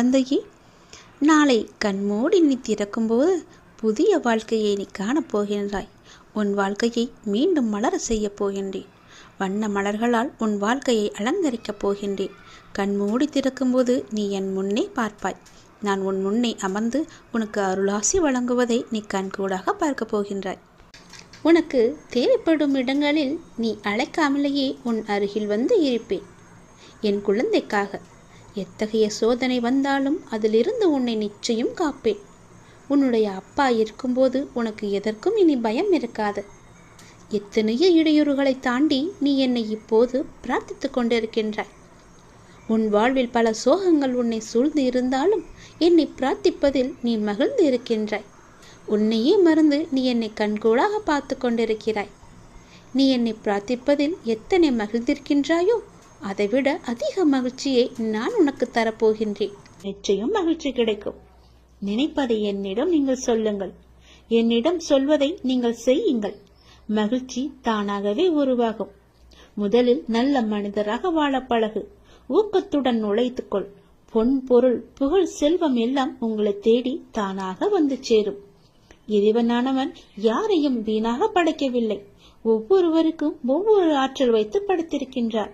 குழந்தையே நாளை கண்மூடி நீ திறக்கும்போது புதிய வாழ்க்கையை நீ காணப்போகின்றாய் உன் வாழ்க்கையை மீண்டும் மலர செய்யப் போகின்றேன். வண்ண மலர்களால் உன் வாழ்க்கையை அலங்கரிக்கப் போகின்றேன். கண்மூடி திறக்கும்போது நீ என் முன்னே பார்ப்பாய். நான் உன் முன்னே அமர்ந்து உனக்கு அருளாசி வழங்குவதை நீ கண்கூடாக பார்க்கப் போகின்றாய். உனக்கு தேவைப்படும் இடங்களில் நீ அழைக்காமலேயே உன் அருகில் வந்து இருப்பேன். என் குழந்தைக்காக எத்தகைய சோதனை வந்தாலும் அதிலிருந்து உன்னை நிச்சயம் காப்பேன். உன்னுடைய அப்பா இருக்கும்போது உனக்கு எதற்கும் இனி பயம் இருக்காது. எத்தனையோ இடையூறுகளை தாண்டி நீ என்னை இப்போது பிரார்த்தித்து கொண்டிருக்கின்றாய். உன் வாழ்வில் பல சோகங்கள் உன்னை சூழ்ந்து இருந்தாலும் என்னை பிரார்த்திப்பதில் நீ மகிழ்ந்து இருக்கின்றாய். உன்னையே மறந்து நீ என்னை கண்கூடாக பார்த்து கொண்டிருக்கிறாய். நீ என்னை பிரார்த்திப்பதில் எத்தனை மகிழ்ந்திருக்கின்றாயோ அதைவிட அதிக மகிழ்ச்சியை நான் உனக்கு தரப்போகின்றேன். நிச்சயம் மகிழ்ச்சி கிடைக்கும். நினைப்பதை என்னிடம் நீங்கள் சொல்லுங்கள். என்னிடம் சொல்வதை நீங்கள் செய்யுங்கள். மகிழ்ச்சி தானாகவே உருவாகும். முதலில் நல்ல மனிதராக வாழ பழகு. ஊக்கத்துடன் நுழைத்துக்கொள். பொன் பொருள் புகழ் செல்வம் எல்லாம் உங்களை தேடி தானாக வந்து சேரும். இறைவனானவன் யாரையும் வீணாக படைக்கவில்லை. ஒவ்வொருவருக்கும் ஒவ்வொரு ஆற்றல் வைத்து படைத்திருக்கின்றார்.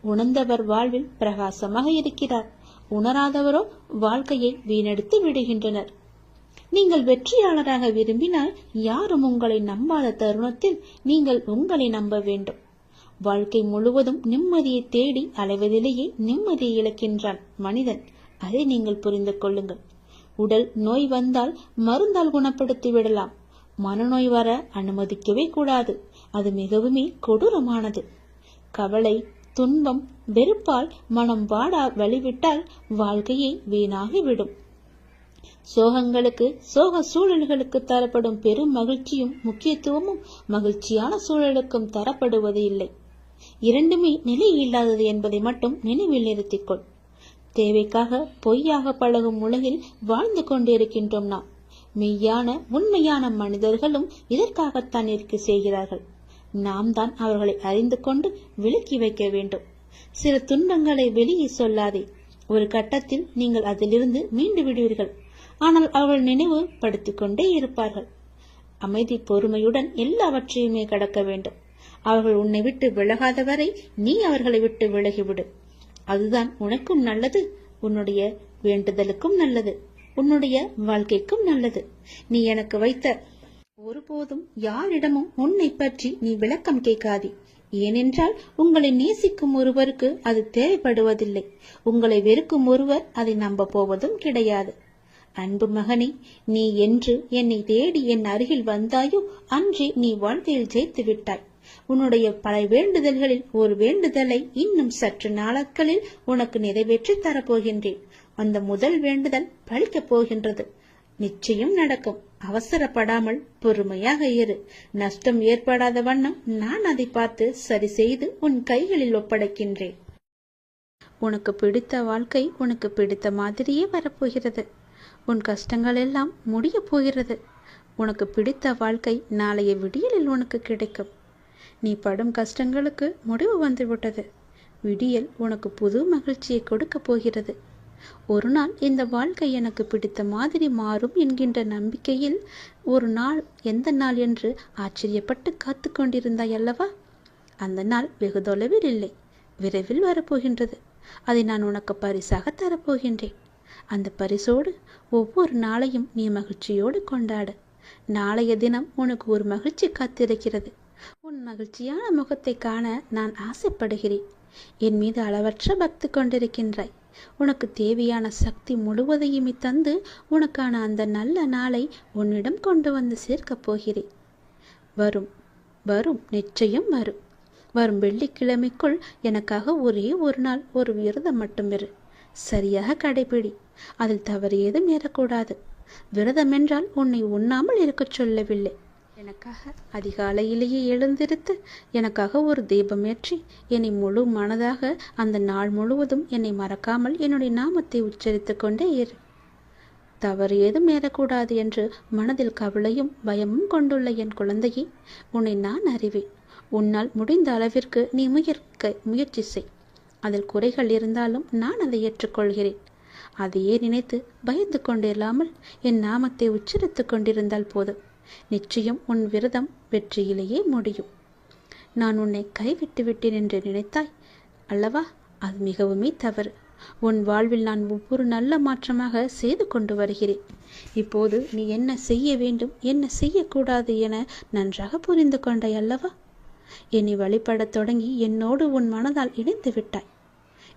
உணர்ந்தவர் வாழ்வில் பிரகாசமாக இருக்கிறார். உணராதவரோ வாழ்க்கையை வீணெடுத்து விடுகின்றனர். நீங்கள் வெற்றியாளராக விரும்பினால் யாரும் உங்களை நம்பாத தருணத்தில் நீங்கள் உங்களை நம்ப வேண்டும். வாழ்க்கை முழுவதும் நிம்மதியை தேடி அலைவதிலேயே நிம்மதியை இழக்கின்றான் மனிதன். அதை நீங்கள் புரிந்து கொள்ளுங்கள். உடல் நோய் வந்தால் மருந்தால் குணப்படுத்தி விடலாம். மனநோய் வர அனுமதிக்கவே கூடாது. அது மிகவுமே கொடூரமானது. கவலை துன்பம் வெறுப்பால் மனம் வாடா வழிவிட்டால் வாழ்க்கையை வீணாகிவிடும். சோகங்களுக்கு சோக சூழல்களுக்கு தரப்படும் பெரும் மகிழ்ச்சியும் முக்கியத்துவமும் மகிழ்ச்சியான சூழலுக்கும் தரப்படுவது இல்லை. இரண்டுமே நிலை இல்லாதது என்பதை மட்டும் நினைவில் நிறுத்திக்கொள். தேவைக்காக பொய்யாக பழகும் உலகில் வாழ்ந்து கொண்டிருக்கின்றோம் நாம். மெய்யான உண்மையான மனிதர்களும் இதற்காகத்தான் இருக்க செய்கிறார்கள். நாம் தான் அவர்களை அறிந்து கொண்டு விலக்கி வைக்க வேண்டும். சில துன்பங்களை வெளியே சொல்லாதே. ஒரு கட்டத்தில் நீங்கள் அதிலிருந்து மீண்டு விடுவீர்கள். ஆனால் அவர்கள் நினைவு படுத்திக் கொண்டே இருப்பார்கள். அமைதி பொறுமையுடன் எல்லாவற்றையுமே கடக்க வேண்டும். அவர்கள் உன்னை விட்டு விலகாத வரை நீ அவர்களை விட்டு விலகிவிடு. அதுதான் உனக்கும் நல்லது உன்னுடைய வேண்டுதலுக்கும் நல்லது உன்னுடைய வாழ்க்கைக்கும் நல்லது. நீ எனக்கு வைத்த ஒருபோதும் யாரிடமும் உன்னை பற்றி நீ விளக்கம் கேட்காதே. ஏனென்றால் உங்களை நேசிக்கும் ஒருவருக்கு அது தேவைப்படுவதில்லை. உங்களை வெறுக்கும் ஒருவர் அதை நம்ப போவதும் கிடையாது. அன்பு மகனே நீ என்று என்னை தேடி என் அருகில் வந்தாயோ அன்றே நீ வாழ்க்கையில் ஜெயித்து விட்டாய். உன்னுடைய பல வேண்டுதல்களில் ஒரு வேண்டுதலை இன்னும் சற்று நாட்களில் உனக்கு நிறைவேற்றி தரப்போகின்றேன். அந்த முதல் வேண்டுதல் பழிக்கப் போகின்றது. நிச்சயம் நடக்கும். அவசரப்படாமல் பொறுமையாக இரு. நஷ்டம் ஏற்படாத வண்ணம் நான் அதை பார்த்து சரி செய்து உன் கைகளில் ஒப்படைக்கின்றேன். உனக்கு பிடித்த வாழ்க்கை உனக்கு பிடித்த மாதிரியே வரப்போகிறது. உன் கஷ்டங்கள் எல்லாம் முடிய போகிறது. உனக்கு பிடித்த வாழ்க்கை நாளைய விடியலில் உனக்கு கிடைக்கும். நீ படும் கஷ்டங்களுக்கு முடிவு வந்துவிட்டது. விடியல் உனக்கு புது மகிழ்ச்சியை கொடுக்கப் போகிறது. ஒரு நாள் இந்த வாழ்க்கை எனக்கு பிடித்த மாதிரி மாறும் என்கின்ற நம்பிக்கையில் ஒரு நாள் எந்த நாள் என்று ஆச்சரியப்பட்டு காத்து கொண்டிருந்தாய் அல்லவா? அந்த நாள் வெகு தொலைவில் இல்லை. விரைவில் வரப்போகின்றது. அதை நான் உனக்கு பரிசாக தரப்போகின்றேன். அந்த பரிசோடு ஒவ்வொரு நாளையும் நீ மகிழ்ச்சியோடு கொண்டாடு. நாளைய தினம் உனக்கு ஒரு மகிழ்ச்சி காத்திருக்கிறது. உன் மகிழ்ச்சியான முகத்தை காண நான் ஆசைப்படுகிறேன். என் மீது அளவற்ற பக்தி கொண்டிருக்கின்றாய். உனக்கு தேவையான சக்தி முழுவதையும் தந்து உனக்கான அந்த நல்ல நாளை உன்னிடம் கொண்டு வந்து சேர்க்கப் போகிறேன். வரும் வரும் நிச்சயம் வரும். வரும் வெள்ளிக்கிழமைக்குள் எனக்காக ஒரே ஒரு நாள் ஒரு விரதம் மட்டும் இரு. சரியாக கடைபிடி அதில் தவறு ஏதும் ஏறக்கூடாது. விரதம் என்றால் உன்னை உண்ணாமல் இருக்கச் சொல்லவில்லை. எனக்காக அதிகாலையிலேயே எழுந்திருத்து எனக்காக ஒரு தீபமேற்றி என்னை முழு மனதாக அந்த நாள் முழுவதும் என்னை மறக்காமல் என்னுடைய நாமத்தை உச்சரித்து கொண்டே இரு. தவறு ஏதும் ஏறக்கூடாது என்று மனதில் கவலையும் பயமும் கொண்டுள்ள என் குழந்தையை உன்னை நான் அறிவேன். உன்னால் முடிந்த அளவிற்கு நீ முயற்க முயற்சி செய். அதில் குறைகள் இருந்தாலும் நான் அதை ஏற்றுக்கொள்கிறேன். அதையே நினைத்து பயந்து கொண்டில்லாமல் என் நாமத்தை உச்சரித்து கொண்டிருந்தால் போதும். நிச்சயம் உன் விரதம் வெற்றியிலேயே முடியும். நான் உன்னை கைவிட்டு விட்டேன் என்று நினைத்தாய் அல்லவா? அது மிகவுமே தவறு. உன் வாழ்வில் நான் ஒவ்வொரு நல்ல மாற்றமாக செய்து கொண்டு வருகிறேன். இப்போது நீ என்ன செய்ய வேண்டும் என்ன செய்யக்கூடாது என நன்றாக புரிந்து கொண்டாய் அல்லவா? என்னை வழிபடத் தொடங்கி என்னோடு உன் மனதால் இணைந்து விட்டாய்.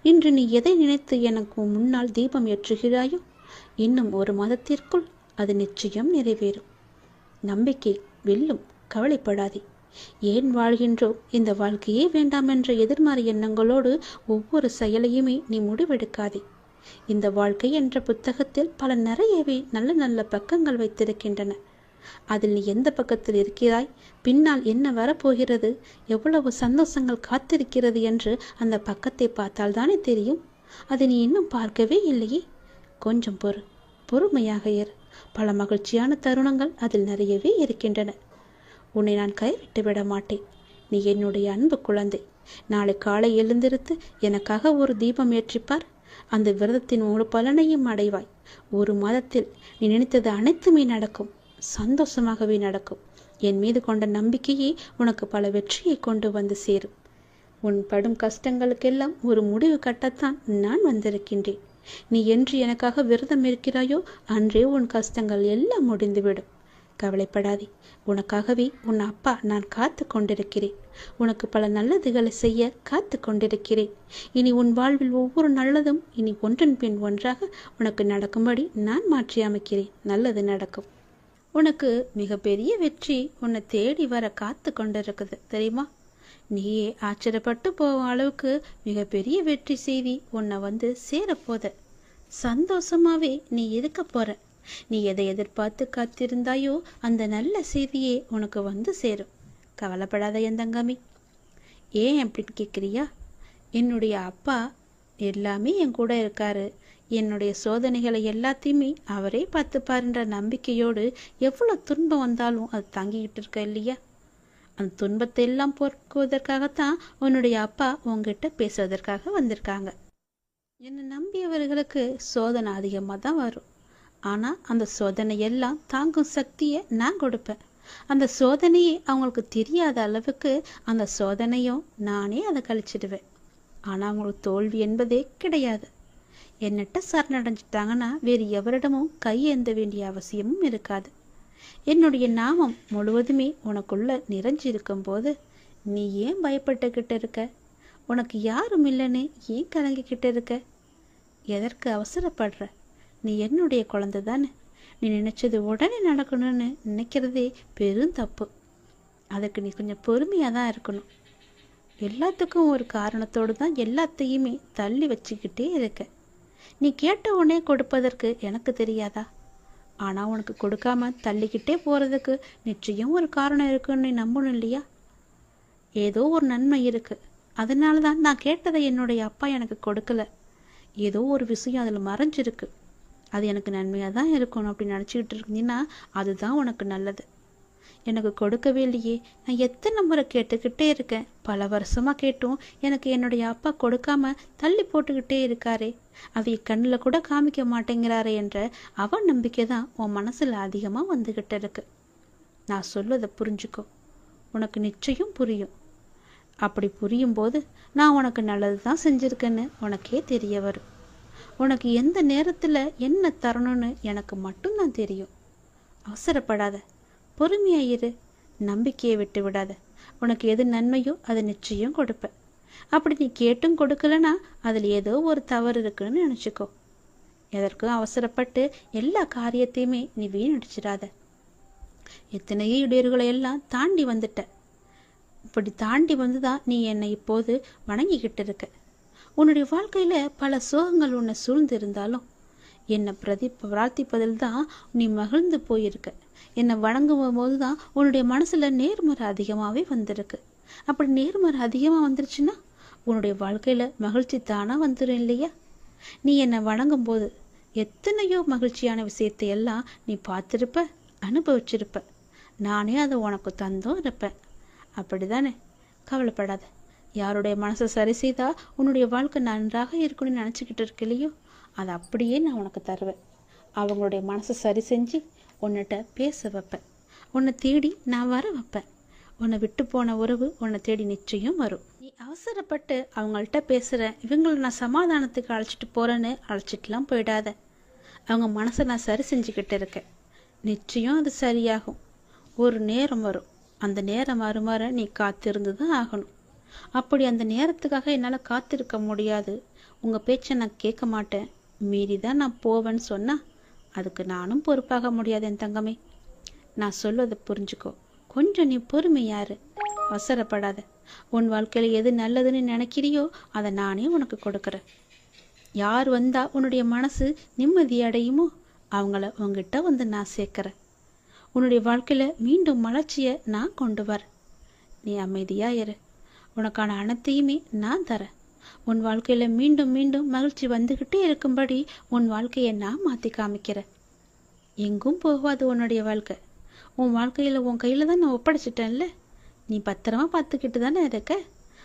இன்று நீ எதை நினைத்து எனக்கு முன்னால் தீபம் ஏற்றுகிறாயோ? இன்னும் ஒரு மாதத்திற்குள் அது நிச்சயம் நிறைவேறும். நம்பிக்கை வெல்லும் கவலைப்படாதே. ஏன் வாழ்கின்றோம்? இந்த வாழ்க்கையே வேண்டாம் என்ற எதிர்மறை எண்ணங்களோடு ஒவ்வொரு செயலையுமே நீ முடிவெடுக்காதே. இந்த வாழ்க்கை என்ற புத்தகத்தில் பல நிறையவே நல்ல நல்ல பக்கங்கள் வைத்திருக்கின்றன. அதில் நீ எந்த பக்கத்தில் இருக்கிறாய்? பின்னால் என்ன வரப்போகிறது? எவ்வளவு சந்தோஷங்கள் காத்திருக்கிறது என்று அந்த பக்கத்தை பார்த்தால் தானே தெரியும். அதை நீ இன்னும் பார்க்கவே இல்லையே. கொஞ்சம் பொறு பொறுமையாக இரு. பல மகிழ்ச்சியான தருணங்கள் அதில் நிறையவே இருக்கின்றன. உன்னை நான் கைவிட்டு விட மாட்டேன் நீ என்னுடைய அன்பு குழந்தை. நாளை காலை எழுந்திருத்து எனக்காக ஒரு தீபம் ஏற்றிப்பார். அந்த விரதத்தின் முழு பலனையும் அடைவாய். ஒரு மாதத்தில் நீ நினைத்தது அனைத்துமே நடக்கும். சந்தோஷமாகவே நடக்கும். என் மீது கொண்ட நம்பிக்கையே உனக்கு பல வெற்றியை கொண்டு வந்து சேரும். உன் படும் கஷ்டங்களுக்கெல்லாம் ஒரு முடிவு கட்டத்தான் நான் வந்திருக்கின்றேன். நீ என்று எனக்காக விரதம் இருக்கிறாயோ அன்றே உன் கஷ்டங்கள் எல்லாம் முடிந்துவிடும். கவலைப்படாதே. உனக்காகவே உன் அப்பா நான் காத்து கொண்டிருக்கிறேன். உனக்கு பல நல்லதுகளை செய்ய காத்து கொண்டிருக்கிறேன். இனி உன் வாழ்வில் ஒவ்வொரு நல்லதும் இனி ஒன்றன் பின் ஒன்றாக உனக்கு நடக்கும்படி நான் மாற்றி அமைக்கிறேன். நல்லது நடக்கும். உனக்கு மிகப்பெரிய வெற்றி உன்னை தேடி வர காத்து கொண்டிருக்குது தெரியுமா? நீயே ஆச்சரியப்பட்டு போகும் அளவுக்கு மிகப்பெரிய வெற்றி செய்தி உன்னை வந்து சேரப்போத. சந்தோஷமாவே நீ இருக்க போற. நீ எதை எதிர்பார்த்து காத்திருந்தாயோ அந்த நல்ல செய்தியே உனக்கு வந்து சேரும். கவலைப்படாத என் தங்கமி ஏன் அப்படின்னு கேட்குறியா? என்னுடைய அப்பா எல்லாமே என் கூட இருக்காரு. என்னுடைய சோதனைகளை எல்லாத்தையுமே அவரே பார்த்துப்பாருன்ற நம்பிக்கையோடு எவ்வளோ துன்பம் வந்தாலும் அது தாங்கிக்கிட்டு இருக்க இல்லையா? அந்த துன்பத்தை எல்லாம் போக்குவதற்காகத்தான் உன்னுடைய அப்பா உங்ககிட்ட பேசுவதற்காக வந்திருக்காங்க. என்னை நம்பியவர்களுக்கு சோதனை அதிகமாக தான் வரும். ஆனால் அந்த சோதனை எல்லாம் தாங்கும் சக்தியை நான் கொடுப்பேன். அந்த சோதனையே அவங்களுக்கு தெரியாத அளவுக்கு அந்த சோதனையும் நானே அதை கழிச்சிடுவேன். ஆனால் அவங்களுக்கு தோல்வி என்பதே கிடையாது. என்னட்ட சரணடைஞ்சிட்டாங்கன்னா வேறு எவரிடமும் கையேந்த வேண்டிய அவசியமும் இருக்காது. என்னுடைய நாமம் முழுவதுமே உனக்குள்ள நிறைஞ்சிருக்கும் போது நீ ஏன் பயப்பட்டுக்கிட்டு இருக்க? உனக்கு யாரும் இல்லைன்னு ஏன் கலங்கிக்கிட்டு இருக்க? எதற்கு அவசரப்படுற? நீ என்னுடைய குழந்தை தானே. நீ நினைச்சது உடனே நடக்கணும்னு நினைக்கிறதே பெரும் தப்பு. அதுக்கு நீ கொஞ்சம் பொறுமையாக தான் இருக்கணும். எல்லாத்துக்கும் ஒரு காரணத்தோடு தான் எல்லாத்தையுமே தள்ளி வச்சுக்கிட்டே இருக்க. நீ கேட்ட உடனே கொடுப்பதற்கு எனக்கு தெரியாதா? ஆனால் உனக்கு கொடுக்காம தள்ளிக்கிட்டே போகிறதுக்கு நிச்சயம் ஒரு காரணம் இருக்குன்னு நீ நம்பணும் இல்லையா? ஏதோ ஒரு நன்மை இருக்கு. அதனால தான் நான் கேட்டதை என்னுடைய அப்பா எனக்கு கொடுக்கல. ஏதோ ஒரு விஷயம் அதில் மறைஞ்சிருக்கு. அது எனக்கு நன்மையாக தான் இருக்கணும் அப்படின்னு நினச்சிக்கிட்டு இருந்தீங்கன்னா அதுதான் உனக்கு நல்லது. எனக்கு கொடுக்கவே இல்லையே. நான் எத்தனை முறை கேட்டுக்கிட்டே இருக்கேன். பல வருஷமாக கேட்டும். எனக்கு என்னுடைய அப்பா கொடுக்காம தள்ளி போட்டுக்கிட்டே இருக்காரே. அவை கண்ணில் கூட காமிக்க மாட்டேங்கிறாரே என்ற அவன் நம்பிக்கை தான் உன் மனசில் அதிகமாக வந்துக்கிட்டு இருக்கு. நான் சொல்வதை புரிஞ்சுக்கோ. உனக்கு நிச்சயம் புரியும். அப்படி புரியும் போது நான் உனக்கு நல்லது தான் செஞ்சுருக்கேன்னு உனக்கே தெரிய வரும். உனக்கு எந்த நேரத்தில் என்ன தரணும்னு எனக்கு மட்டும்தான் தெரியும். அவசரப்படாத. பொறுமையாயிரு நம்பிக்கையை விட்டு விடாத. உனக்கு எது நன்மையோ அதை நிச்சயம் கொடுப்பேன் அப்படி நீ கேட்டும் கொடுக்கலனா அதில் ஏதோ ஒரு தவறு இருக்குன்னு நினச்சிக்கோ. எதற்கும் அவசரப்பட்டு எல்லா காரியத்தையுமே நீ வீணடிச்சிடாத. எத்தனையோ இடையூறுகளை எல்லாம் தாண்டி வந்துட்ட. இப்படி தாண்டி வந்துதான் நீ என்னை இப்போது வணங்கிக்கிட்டு இருக்க. உன்னுடைய வாழ்க்கையில் பல சோகங்கள் உன்னை சூழ்ந்து இருந்தாலும் என்னை பிரதி பிரார்த்திப்பதில் தான் நீ மகிழ்ந்து போயிருக்க. என்னை வணங்கும் போது தான் உன்னுடைய மனசில் நேர்மறை அதிகமாகவே வந்திருக்கு. அப்படி நேர்மறை அதிகமாக வந்துருச்சுன்னா உன்னுடைய வாழ்க்கையில் மகிழ்ச்சி தானாக வந்துடும் இல்லையா? நீ என்னை வணங்கும் போது எத்தனையோ மகிழ்ச்சியான விஷயத்தை எல்லாம் நீ பார்த்துருப்ப அனுபவிச்சிருப்ப. நானே அதை உனக்கு தந்தும் இருப்பேன். அப்படி தானே கவலைப்படாத. யாருடைய மனசை சரி செய்தால் உன்னுடைய வாழ்க்கை நன்றாக இருக்குன்னு நினச்சிக்கிட்டு இருக்கு இல்லையோ அதை அப்படியே நான் உனக்கு தருவேன். அவங்களுடைய மனசை சரி செஞ்சு உன்னிட்ட பேச வைப்பேன். உன்னை தேடி நான் வர வைப்பேன். உன்னை விட்டு போன உறவு உன்னை தேடி நிச்சயம் வரும். நீ அவசரப்பட்டு அவங்கள்ட்ட பேசுகிற இவங்களை நான் சமாதானத்துக்கு அழைச்சிட்டு போகிறேன்னு அழைச்சிட்டுலாம் போயிடாத. அவங்க மனசை நான் சரி செஞ்சுக்கிட்டு இருக்கேன். நிச்சயம் அது சரியாகும். ஒரு நேரம் வரும். அந்த நேரம் வருமாற நீ காத்திருந்து தான் ஆகணும். அப்படி அந்த நேரத்துக்காக என்னால் காத்திருக்க முடியாது. உங்கள் பேச்சை நான் கேட்க மாட்டேன். மீறி தான் நான் போவேன்னு சொன்னால் அதுக்கு நானும் பொறுப்பாக முடியாது என் தங்கமே. நான் சொல்வதை புரிஞ்சுக்கோ. கொஞ்சம் நீ பொறுமையாரு அவசரப்படாத. உன் வாழ்க்கையில் எது நல்லதுன்னு நினைக்கிறியோ அதை நானே உனக்கு கொடுக்குறேன். யார் வந்தா உன்னுடைய மனசு நிம்மதி அடையுமோ அவங்கள உங்ககிட்ட வந்து நான் சேர்க்குறேன். உன்னுடைய வாழ்க்கையில் மீண்டும் மலர்ச்சியை நான் கொண்டு வரேன். நீ அமைதியாக இரு. உனக்கான அனைத்தையுமே நான் தரேன். உன் வாழ்க்கையில் மீண்டும் மீண்டும் மகிழ்ச்சி வந்துக்கிட்டே இருக்கும்படி உன் வாழ்க்கையை நான் மாற்றி காமிக்கிறேன். எங்கும் போகாது உன்னுடைய வாழ்க்கை. உன் வாழ்க்கையில் உன் கையில் தான் நான் ஒப்படைச்சிட்டேன்ல. நீ பத்திரமா பார்த்துக்கிட்டு தானே இருக்க?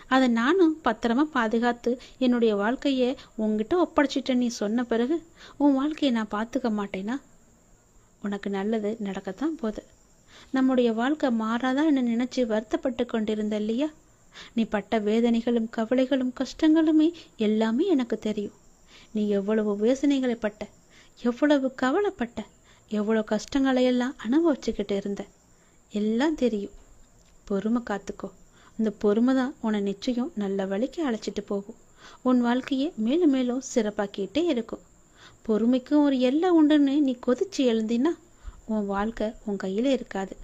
அதை நானும் பத்திரமா பாதுகாத்து என்னுடைய வாழ்க்கையை உன்கிட்ட ஒப்படைச்சிட்டேன் நீ சொன்ன பிறகு உன் வாழ்க்கையை நான் பார்த்துக்க மாட்டேனா? உனக்கு நல்லது நடக்கத்தான் போகுது. நம்முடைய வாழ்க்கை மாறாதா என்ன நினைச்சு வருத்தப்பட்டு கொண்டிருந்த இல்லையா? நீ பட்ட வேதனைகளும் கவலைகளும் கஷ்டங்களுமே எல்லாமே எனக்கு தெரியும். நீ எவ்வளவு வேதனைகளை பட்ட எவ்வளவு கவலைப்பட்ட எவ்வளோ கஷ்டங்களை எல்லாம் அனுபவிச்சுக்கிட்டு இருந்த. எல்லாம் தெரியும். பொறுமை காத்துக்கோ. இந்த பொறுமை தான் உன்னை நிச்சயம் நல்ல வழிக்கு அழைச்சிட்டு போகும். உன் வாழ்க்கையை மேலும் மேலும் சிறப்பாக்கிட்டே இருக்கும். பொறுமைக்கும் ஒரு எல்லை உண்டுன்னு நீ கொதிச்சு எழுந்தினா உன் வாழ்க்கை உன் கையில் இருக்காது.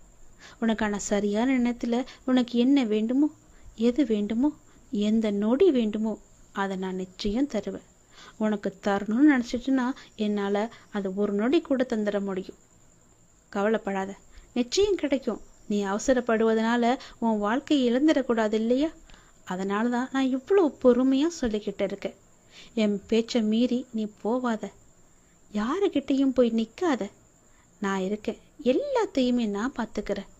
உனக்கான சரியான நேரத்தில் உனக்கு என்ன வேண்டுமோ எது வேண்டுமோ எந்த நொடி வேண்டுமோ அதை நான் நிச்சயம் தருவேன். உனக்கு தரணும்னு நினச்சிட்டுன்னா என்னால் அது ஒரு நொடி கூட தந்துட முடியும். கவலைப்படாத. நிச்சயம் கிடைக்கும். நீ அவசரப்படுவதனால உன் வாழ்க்கையை இழந்துடக்கூடாது இல்லையா? அதனால தான் நான் இவ்வளோ பொறுமையாக சொல்லிக்கிட்டு இருக்கேன். என் பேச்சை மீறி நீ போவாத. யாருக்கிட்டேயும் போய் நிற்காத நான் இருக்கேன். எல்லாத்தையுமே நான் பார்த்துக்கிறேன்.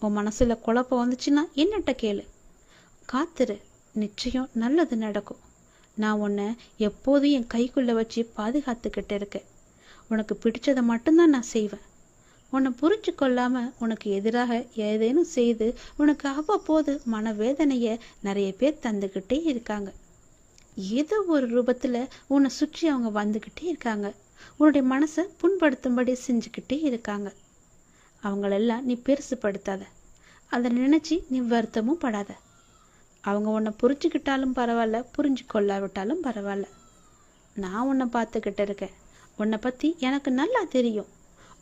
உன் மனசில் குழப்பம் வந்துச்சுன்னா என்னட்ட கேளு. காத்துரு. நிச்சயம் நல்லது நடக்கும். நான் உன்னை எப்போதும் என் கைக்குள்ளே வச்சு பாதுகாத்துக்கிட்டு இருக்கேன். உனக்கு பிடிச்சதை மட்டும்தான் நான் செய்வேன். உன்னை புரிஞ்சு கொள்ளாமல் உனக்கு எதிராக ஏதேனும் செய்து உனக்கு அவ்வப்போது மனவேதனையை நிறைய பேர் தந்துக்கிட்டே இருக்காங்க. ஏதோ ஒரு ரூபத்தில் உன்னை சுற்றி அவங்க வந்துக்கிட்டே இருக்காங்க. உன்னுடைய மனசை புண்படுத்தும்படி செஞ்சுக்கிட்டே இருக்காங்க. அவங்களெல்லாம் நீ பெருசுப்படுத்தாத அதை நினச்சி நீ வருத்தமும் படாத. அவங்க உன்னை புரிஞ்சுக்கிட்டாலும் பரவாயில்ல புரிஞ்சு கொள்ளாவிட்டாலும் பரவாயில்ல. நான் உன்னை பார்த்துக்கிட்டு இருக்கேன். உன்னை பற்றி எனக்கு நல்லா தெரியும்.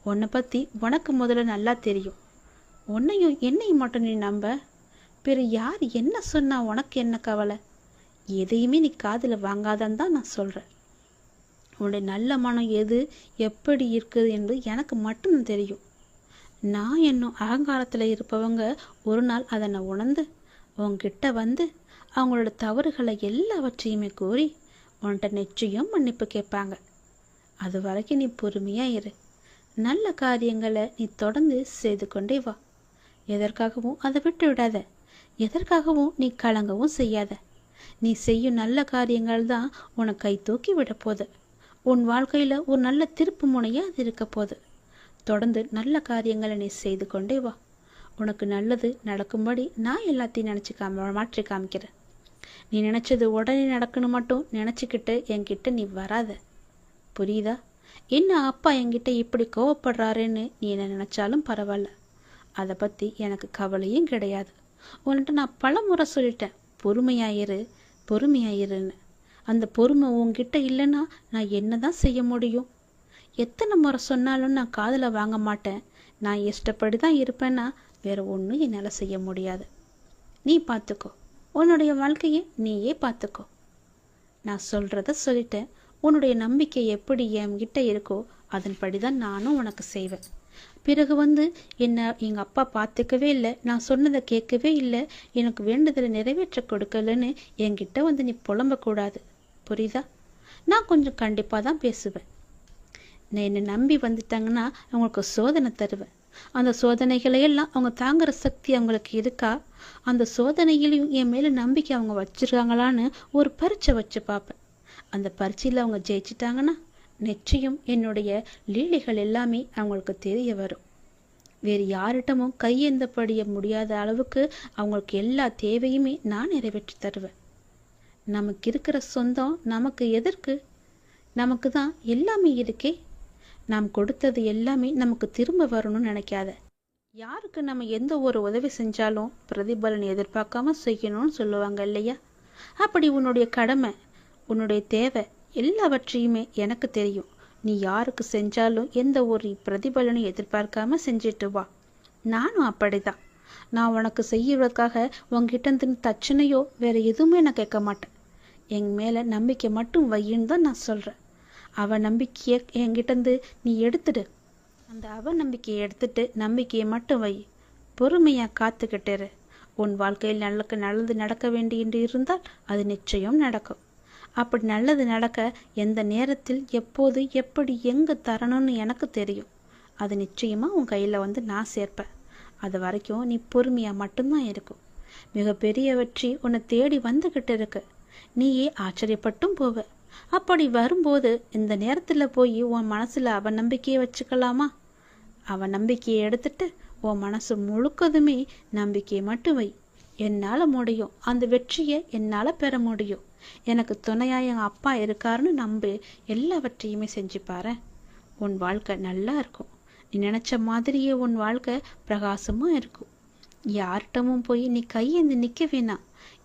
உன்னை பற்றி உனக்கு முதல்ல நல்லா தெரியும். உன்னையும் என்னையும் மட்டும் நீ நம்ப. பிற யார் என்ன சொன்னால் உனக்கு என்ன கவலை? எதையுமே நீ காதில் வாங்காதன்னு தான் நான் சொல்கிறேன் உன்னுடைய நல்ல மனம் எது எப்படி இருக்குது என்பது எனக்கு மட்டும் தெரியும். நான் என்னும் அகங்காரத்தில் இருப்பவங்க ஒரு நாள் அதை நான் உணர்ந்து உன்கிட்ட வந்து அவங்களோட தவறுகளை எல்லாவற்றையுமே கூறி உன்கிட்ட நிச்சயம் மன்னிப்பு கேட்பாங்க. அது வரைக்கும் நீ பொறுமையாக இரு. நல்ல காரியங்களை நீ தொடர்ந்து செய்து கொண்டே வா. எதற்காகவும் அதை விட்டு விடாத. எதற்காகவும் நீ கலங்கவும் செய்யாத. நீ செய்யும் நல்ல காரியங்கள் தான் உன்னை கை தூக்கி விட போகுது. உன் வாழ்க்கையில் ஒரு நல்ல திருப்பு முனையாக அது இருக்க போகுது. தொடர்ந்து நல்ல காரியங்களை நீ செய்து கொண்டே வா. உனக்கு நல்லது நடக்கும்படி நான் எல்லாத்தையும் நினச்சி காம மாற்றி காமிக்கிறேன். நீ நினச்சது உடனே நடக்கணும் மட்டும் நினச்சிக்கிட்டு என்கிட்ட நீ வராத. புரியுதா? என்ன அப்பா என்கிட்ட இப்படி கோவப்படுறாருன்னு நீ என்ன நினச்சாலும் பரவாயில்ல. அதை பற்றி எனக்கு கவலையும் கிடையாது. உன்கிட்ட நான் பல முறை சொல்லிட்டேன் பொறுமையாயிரு பொறுமையாயிருன்னு. அந்த பொறுமை உன்கிட்ட இல்லைன்னா நான் என்ன தான் செய்ய முடியும்? எத்தனை முறை சொன்னாலும் நான் காதில் வாங்க மாட்டேன். நான் இஷ்டப்படி தான் இருப்பேன்னா வேற ஒன்றும் என்னால் செய்ய முடியாது. நீ பார்த்துக்கோ உன்னுடைய வாழ்க்கையை நீயே பார்த்துக்கோ நான் சொல்கிறத சொல்லிட்டேன். உன்னுடைய நம்பிக்கை எப்படி என்கிட்ட இருக்கோ அதன்படி தான் நானும் உனக்கு செய்வேன். பிறகு வந்து என்ன எங்கள் அப்பா பார்த்துக்கவே இல்லை நான் சொன்னதை கேட்கவே இல்லை எனக்கு வேண்டுதலை நிறைவேற்ற கொடுக்கலன்னு என்கிட்ட வந்து நீ புலம்பக்கூடாது புரியுதா? நான் கொஞ்சம் கண்டிப்பாக தான் பேசுவேன். நான் என்னை நம்பி வந்துட்டாங்கன்னா அவங்களுக்கு சோதனை தருவேன். அந்த சோதனைகளை எல்லாம் அவங்க தாங்குற சக்தி அவங்களுக்கு இருக்கா? அந்த சோதனையிலையும் என் மேலே நம்பிக்கை அவங்க வச்சிருக்காங்களான்னு ஒரு பரீட்சை வச்சு பார்ப்பேன். அந்த பரீட்சையில் அவங்க ஜெயிச்சிட்டாங்கன்னா நிச்சயம் என்னுடைய லீலைகள் எல்லாமே அவங்களுக்கு தெரிய வரும். வேறு யார்கிட்டமும் கையேந்தப்படிய முடியாத அளவுக்கு அவங்களுக்கு எல்லா தேவையுமே நான் நிறைவேற்றி தருவேன். நமக்கு இருக்கிற சொந்தம் நமக்கு எதற்கு? நமக்கு தான் எல்லாமே இருக்கே. நாம் கொடுத்தது எல்லாமே நமக்கு திரும்ப வரணும்னு நினைக்காத. யாருக்கு நம்ம எந்த ஒரு உதவி செஞ்சாலும் பிரதிபலன் எதிர்பார்க்காம செய்யணும்னு சொல்லுவாங்க இல்லையா? அப்படி உன்னுடைய கடமை உன்னுடைய தேவை எல்லாவற்றையுமே எனக்கு தெரியும். நீ யாருக்கு செஞ்சாலும் எந்த ஒரு பிரதிபலனும் எதிர்பார்க்காம செஞ்சுட்டு வா. நானும் அப்படிதான். நான் உனக்கு செய்யறதுக்காக உங்ககிட்ட இருந்து தச்சனையோ வேற எதுவுமே நான் கேட்க மாட்டேன். என் மேலே நம்பிக்கை மட்டும் வையின்னு தான் நான் சொல்கிறேன் அவ நம்பிக்கையை என்கிட்டேருந்து நீ எடுத்துடு. அந்த அவ நம்பிக்கையை எடுத்துட்டு நம்பிக்கையை மட்டும் வை. பொறுமையாக காத்துக்கிட்டேரு. உன் வாழ்க்கையில் நல்லக்கு நல்லது நடக்க வேண்டியென்று இருந்தால் அது நிச்சயம் நடக்கும். அப்படி நல்லது நடக்க எந்த நேரத்தில் எப்போது எப்படி எங்கே தரணும்னு எனக்கு தெரியும். அது நிச்சயமாக உன் கையில் வந்து நான் சேர்ப்பேன். அது வரைக்கும் நீ பொறுமையாக மட்டும்தான் இருக்கும். மிகப்பெரிய வெற்றி உன்னை தேடி வந்துக்கிட்டு இருக்கு நீயே ஆச்சரியப்பட்டும் போவ. அப்படி வரும்போது இந்த நேரத்தில் போய் உன் மனசில் அவன் நம்பிக்கையை வச்சுக்கலாமா? அவன் நம்பிக்கையை எடுத்துட்டு உன் மனசு முழுக்கதுமே நம்பிக்கையை மட்டும் வை. என்னால் முடியும். அந்த வெற்றியை என்னால் பெற முடியும். எனக்கு துணையாக என் அப்பா இருக்காருன்னு நம்பி. எல்லாவற்றையுமே செஞ்சு பாரு. உன் வாழ்க்கை நல்லா இருக்கும். நீ நினச்ச மாதிரியே உன் வாழ்க்கை பிரகாசமாக இருக்கும். யார்கிட்டமும் போய் நீ கையேந்து நிற்க வேணாம்.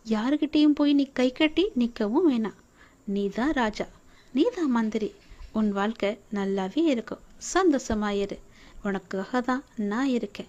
யாருக்கிட்டேயும் போய் நீ கை கட்டி நிற்கவும் வேணாம். நீ தான் ராஜா. நீ தான் மந்திரி. உன் வாழ்க்கை நல்லாவே இருக்கும். சந்தோஷமாயிரு உனக்காக தான் நான் இருக்கேன்.